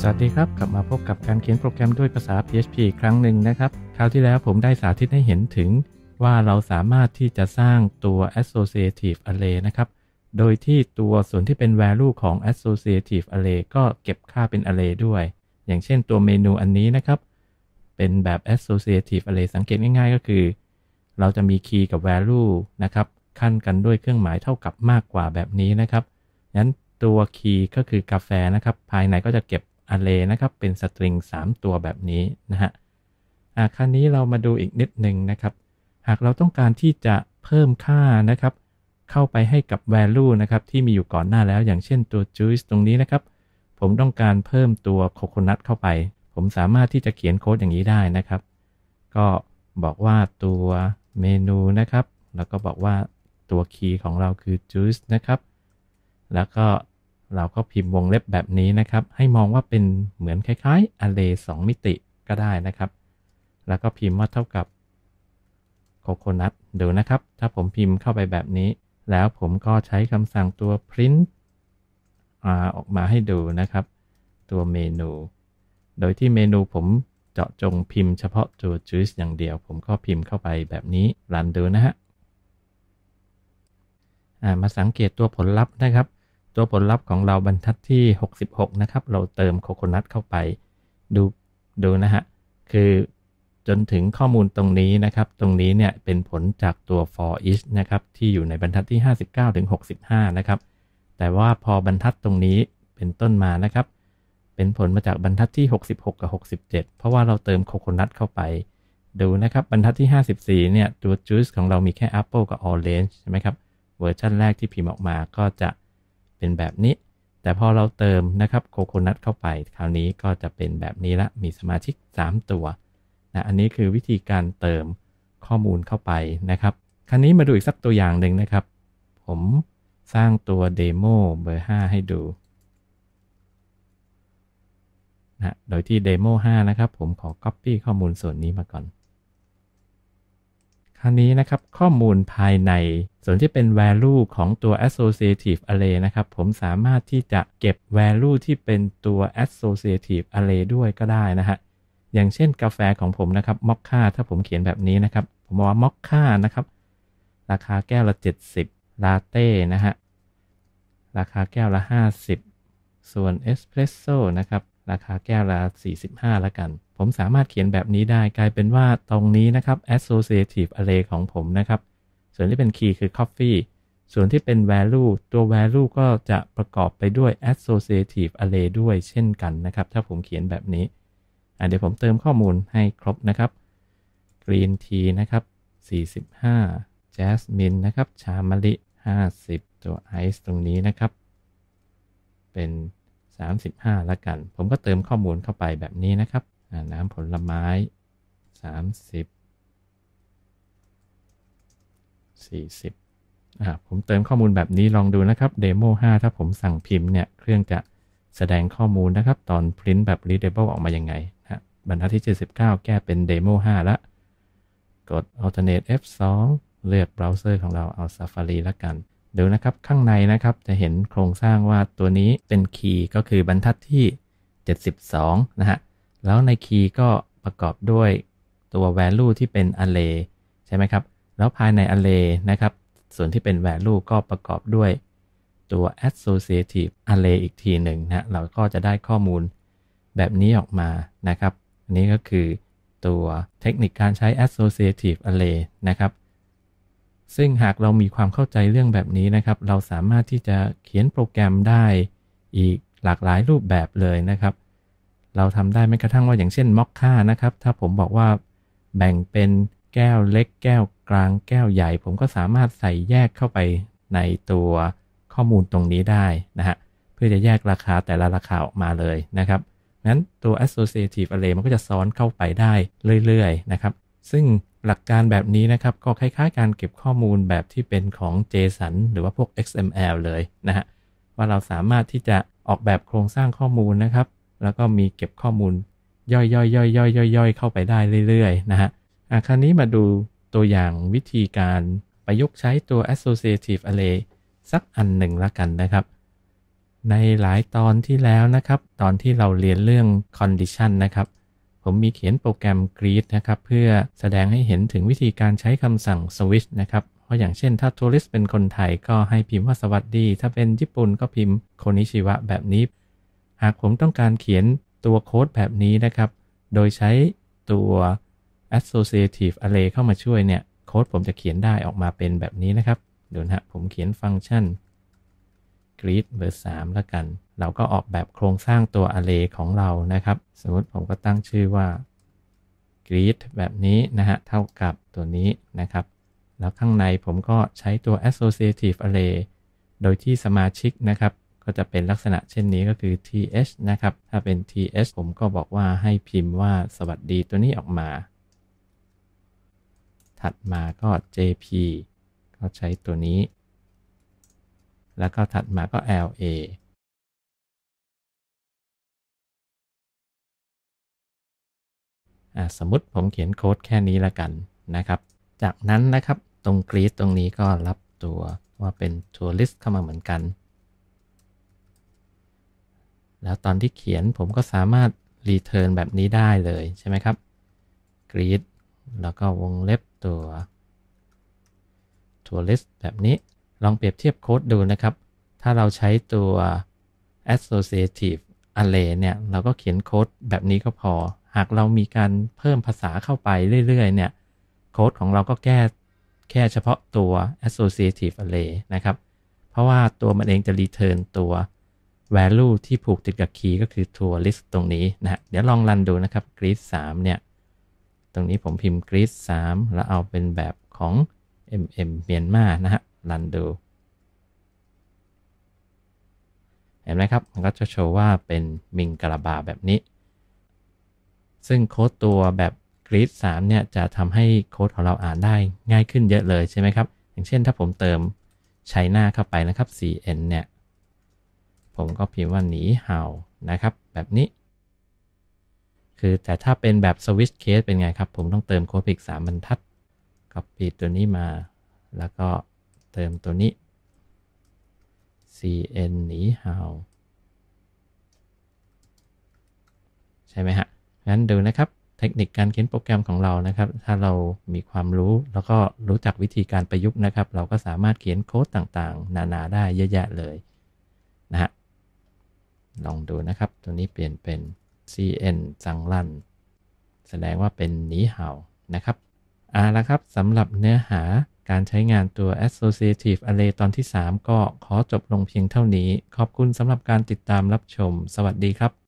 สวัสดีครับ กลับมาพบกับการเขียนโปรแกรมด้วยภาษา PHP อีกครั้งหนึ่งนะครับ คราวที่แล้วผมได้สาธิตให้เห็นถึงว่าเราสามารถที่จะสร้างตัว associative array นะครับ โดยที่ตัวส่วนที่เป็น value ของ associative array ก็เก็บค่าเป็น array ด้วย อย่างเช่นตัวเมนูอันนี้นะครับ เป็นแบบ associative array สังเกตง่ายๆ ก็คือ เราจะมี key กับ value นะครับขั้นกันด้วยเครื่องหมายเท่ากับมากกว่าแบบนี้นะครับงั้นตัว key ก็คือกาแฟนะครับ ภายในก็จะเก็บ array นะครับ เป็นสตริง 3 ตัวแบบนี้นะฮะอ่าคราวนี้เรามาดูอีกนิดหนึ่งนะครับ หากเราต้องการที่จะเพิ่มค่านะครับ เข้าไปให้กับ value นะครับ ที่มีอยู่ก่อนหน้าแล้ว อย่างเช่นตัว juice ตรงนี้นะครับ ผมต้องการเพิ่มตัว coconut เข้าไป ผมสามารถที่จะเขียนโค้ดอย่างนี้ได้นะครับ ก็บอกว่าตัวเมนูนะครับ แล้วก็บอกว่าตัวคีย์ของเราคือ juice นะครับ แล้วก็ เราก็พิมพ์วงเล็บแบบนี้นะครับ ให้มองว่าเป็นเหมือนคล้ายๆ array 2 มิติก็ได้นะครับ แล้วก็พิมพ์ว่าเท่ากับโคโคนัทดูนะครับ ถ้าผมพิมพ์เข้าไปแบบนี้ แล้วผมก็ใช้คำสั่งตัว print ออกมาให้ดูนะครับ ตัวเมนู โดยที่เมนูผมเจาะจงพิมพ์เฉพาะตัว juice อย่างเดียว ผมก็พิมพ์เข้าไปแบบนี้รันดูนะฮะมาสังเกตตัวผลลัพธ์นะครับ ตัวผลลัพธ์ของเราบรรทัดที่ 66 นะครับ เราเติมโคโคนัทเข้าไป ดูดูนะฮะ คือจนถึงข้อมูลตรงนี้นะครับ ตรงนี้เนี่ยเป็นผลจากตัว for each นะครับ ที่อยู่ในบรรทัดที่ 59ถึง65 นะครับ แต่ว่าพอบรรทัดตรงนี้เป็นต้นมานะครับ เป็นผลมาจากบรรทัดที่ 66 กับ 67 เพราะว่าเราเติมโคโคนัทเข้าไป ดูนะครับ บรรทัดที่ 54 เนี่ย ตัว juice ของเรามีแค่ apple กับ orange ใช่ไหมครับ เวอร์ชันแรกที่พิมพ์ออกมาก็จะ เป็นแบบนี้ แต่พอเราเติมนะครับโคโคนัทเข้าไป คราวนี้ก็จะเป็นแบบนี้ละมีสมาชิก 3 ตัวนะอันนี้คือวิธีการเติมข้อมูลเข้าไปนะครับ คราวนี้มาดูอีกสักตัวอย่างหนึ่งนะครับ ผมสร้างตัวเดโมเบอร์ 5 ให้ดูนะโดยที่เดโม5นะครับ ผมขอ Copy ข้อมูลส่วนนี้มาก่อน คราวนี้นะครับข้อมูลภายใน ส่วนที่เป็น value ของตัว associative array นะครับผมสามารถที่จะเก็บ value ที่เป็นตัว associative array ด้วยก็ได้นะฮะอย่างเช่นกาแฟของผมนะครับมอคค่าถ้าผมเขียนแบบนี้นะครับ ผมบอกว่ามอคค่านะครับราคาแก้วละ 70 ลาเต้นะฮะราคาแก้วละ 50 ส่วนเอสเพรสโซ่นะครับ ราคาแก้วละ 45 แล้วกัน ผมสามารถเขียนแบบนี้ได้กลายเป็นว่าตรงนี้นะครับ associative array ของผมนะครับ ส่วนที่เป็น key คือ coffee ส่วนที่เป็น value ตัว value ก็จะประกอบไปด้วย associative array ด้วยเช่นกันนะครับ ถ้าผมเขียนแบบนี้เดี๋ยวผมเติมข้อมูลให้ครบนะครับ green tea นะครับ 45 jasmine นะครับ ชามะลิ 50 ตัว ice ตรงนี้นะครับ เป็น 35ละกัน ผมก็เติมข้อมูลเข้าไปแบบนี้นะครับ น้ำผลไม้ 30 40อ่าผมเติมข้อมูลแบบนี้ลองดูนะครับ Demo 5ถ้าผมสั่งพิมพ์เนี่ยเครื่องจะแสดงข้อมูลนะครับ ตอน print แบบ readable ออกมายังไงนะบรรทัดที่ 79 แก้เป็น Demo 5ละกด alternate F2 เลือกเบราว์เซอร์ของเราเอา Safari ละกัน ดูนะครับข้างในนะครับจะเห็นโครงสร้างว่าตัวนี้เป็นคีย์ก็คือบรรทัดที่ 72 นะฮะ แล้วในคีย์ก็ประกอบด้วยตัว value ที่เป็น array ใช่ไหมครับ แล้วภายใน array นะครับ ส่วนที่เป็น value ก็ประกอบด้วยตัว associative array อีกทีหนึ่งนะเราก็จะได้ข้อมูลแบบนี้ออกมานะครับ อันนี้ก็คือตัวเทคนิคการใช้ associative array นะครับ ซึ่งหากเรามีความเข้าใจเรื่องแบบนี้นะครับ เราสามารถที่จะเขียนโปรแกรมได้อีกหลากหลายรูปแบบเลยนะครับ เราทำได้ไม่กระทั่งว่าอย่างเช่นม็อกค่านะครับ ถ้าผมบอกว่าแบ่งเป็นแก้วเล็ก แก้วกลางแก้วใหญ่ ผมก็สามารถใส่แยกเข้าไปในตัวข้อมูลตรงนี้ได้นะฮะเพื่อจะแยกราคาแต่ละราคาออกมาเลยนะครับงั้นตัว associative array มันก็จะซ้อนเข้าไปได้เรื่อยๆนะครับ ซึ่งหลักการแบบนี้นะครับก็คล้ายๆ การเก็บข้อมูลแบบที่เป็นของ JSON หรือว่าพวก XML เลยนะฮะว่าเราสามารถที่จะออกแบบโครงสร้างข้อมูลนะครับ แล้วก็มีเก็บข้อมูลย่อยๆๆๆๆเข้าไปได้เรื่อยๆนะฮะคราวนี้มาดูตัวอย่างวิธีการประยุกต์ใช้ตัว associative array สักอันหนึ่งละกันนะครับ ในหลายตอนที่แล้วนะครับ ตอนที่เราเรียนเรื่อง condition นะครับ ผมมีเขียนโปรแกรม greet นะครับเพื่อแสดงให้เห็นถึงวิธีการใช้คำสั่ง switch นะครับเพราะอย่างเช่นถ้าทัวริสเป็นคนไทยก็ให้พิมพ์ว่าสวัสดี ถ้าเป็นญี่ปุ่นก็พิมพ์โคนิชิวะแบบนี้ หากผมต้องการเขียนตัวโค้ดแบบนี้นะครับ โดยใช้ตัว associative array เข้ามาช่วยเนี่ยโค้ดผมจะเขียนได้ออกมาเป็นแบบนี้นะครับเดูนะฮะผมเขียนฟังก์ชัน greet เบอร์3แล้วกัน เราก็ออกแบบโครงสร้างตัว array ของเรานะครับ สมมติผมก็ตั้งชื่อว่า greet แบบนี้นะฮะ เท่ากับตัวนี้นะครับ แล้วข้างในผมก็ใช้ตัว associative array โดยที่สมาชิกนะครับ ก็จะเป็นลักษณะเช่นนี้ก็คือ th นะครับ ถ้าเป็น th ผมก็บอกว่าให้พิมพ์ว่าสวัสดีตัวนี้ออกมา ถัดมาก็ jp ก็ใช้ตัวนี้ แล้วก็ถัดมาก็ LA สมมติผมเขียนโค้ดแค่นี้ละกันนะครับ จากนั้นนะครับตรงกรีดตรงนี้ก็รับตัวว่าเป็นตัว list เข้ามาเหมือนกัน แล้วตอนที่เขียนผมก็สามารถ return แบบนี้ได้เลยใช่ไหมครับ greet แล้วก็วงเล็บตัวตัว list แบบนี้ลองเปรียบเทียบโค้ดดูนะครับ ถ้าเราใช้ตัว associative array เนี่ย เราก็เขียนโค้ดแบบนี้ก็พอ หากเรามีการเพิ่มภาษาเข้าไปเรื่อยๆเนี่ยโค้ดของเราก็แก้แค่เฉพาะตัว associative array นะครับ เพราะว่าตัวมันเองจะ return ตัว value ที่ผูกติดกับ key ก็คือตัว list ตรงนี้นะฮะเดี๋ยวลองรันดูนะครับ grid 3เนี่ย ตรงนี้ผมพิมพ์ grid 3 แล้วเอาเป็นแบบของ mm เมียนมานะฮะรันดู เห็นไหมครับ มันก็จะโชว์ว่าเป็นมิงกระบาแบบนี้ ซึ่งโค้ดตัวแบบกรีด3เนี่ยจะทำให้โค้ดของเราอ่านได้ง่ายขึ้นเยอะเลยใช่ไหมครับ อย่างเช่นถ้าผมเติมใช้หน้าเข้าไปนะครับ cn เนี่ย ผมก็พิมพ์ว่าหนีเห่านะครับ แบบนี้ คือแต่ถ้าเป็นแบบ switch case เป็นไงครับ ผมต้องเติมโค้ดอีก3บรรทัด copy ตัวนี้มา แล้วก็เติมตัวนี้ cn หนีเห่าใช่ไหมฮะ งั้นดูนะครับเทคนิคการเขียนโปรแกรมของเรานะครับ ถ้าเรามีความรู้แล้วก็รู้จักวิธีการประยุกต์นะครับ เราก็สามารถเขียนโค้ดต่างๆ นานาได้เยอะแยะเลยนะฮะลองดูนะครับ ตัวนี้เปลี่ยนเป็น cn จังลันแสดงว่าเป็นหนีเห่านะครับเอาละครับสำหรับเนื้อหาการใช้งานตัว associative array ตอนที่ 3 ก็ขอจบลงเพียงเท่านี้ ขอบคุณสำหรับการติดตามรับชม สวัสดีครับ